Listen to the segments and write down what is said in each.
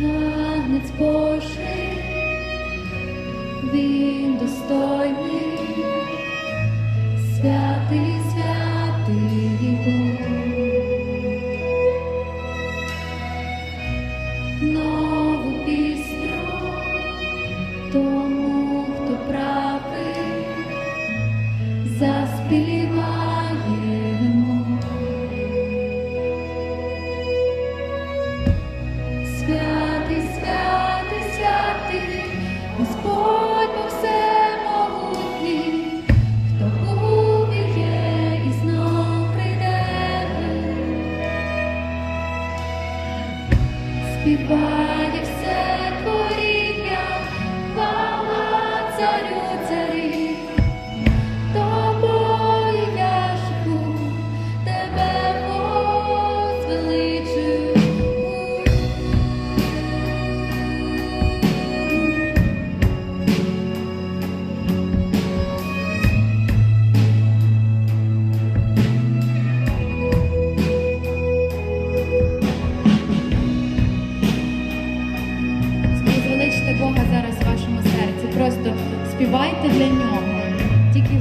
ранець Божий, він достойний, святий.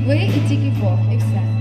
ви і тільки Бог, і все.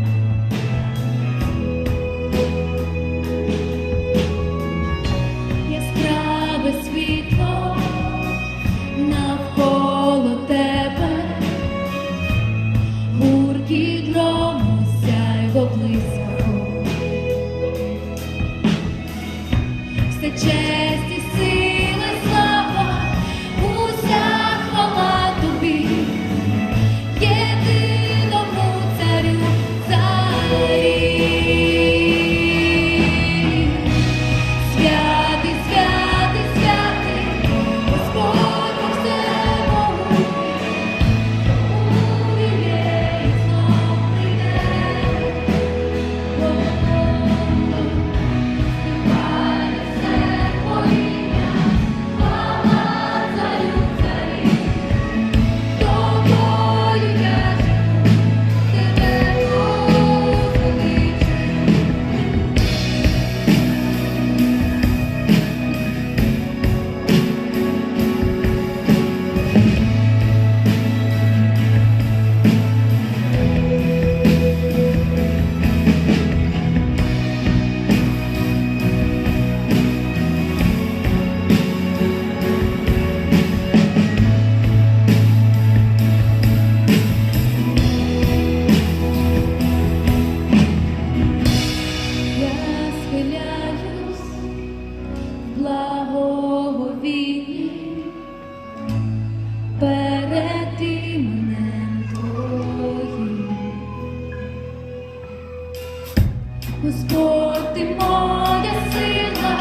Господь ти моя сила,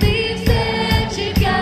ти все, чим я.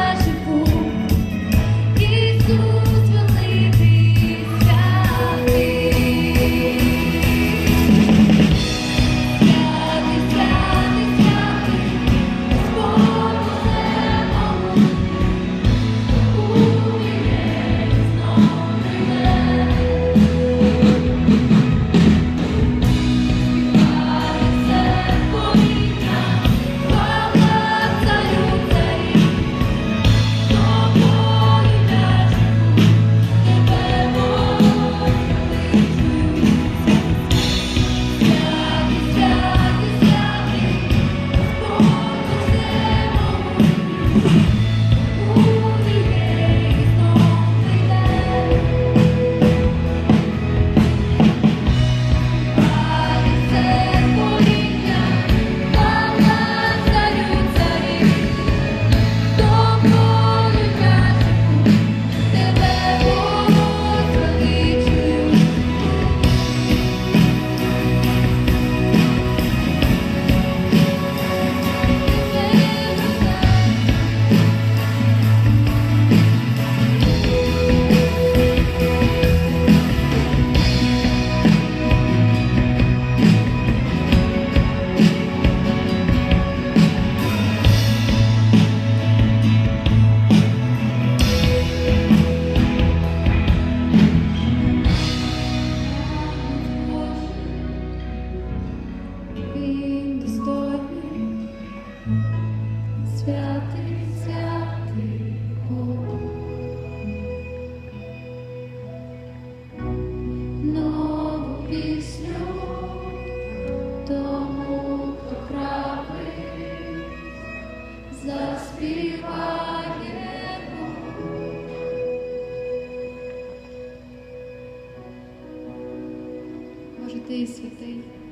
Ти святий.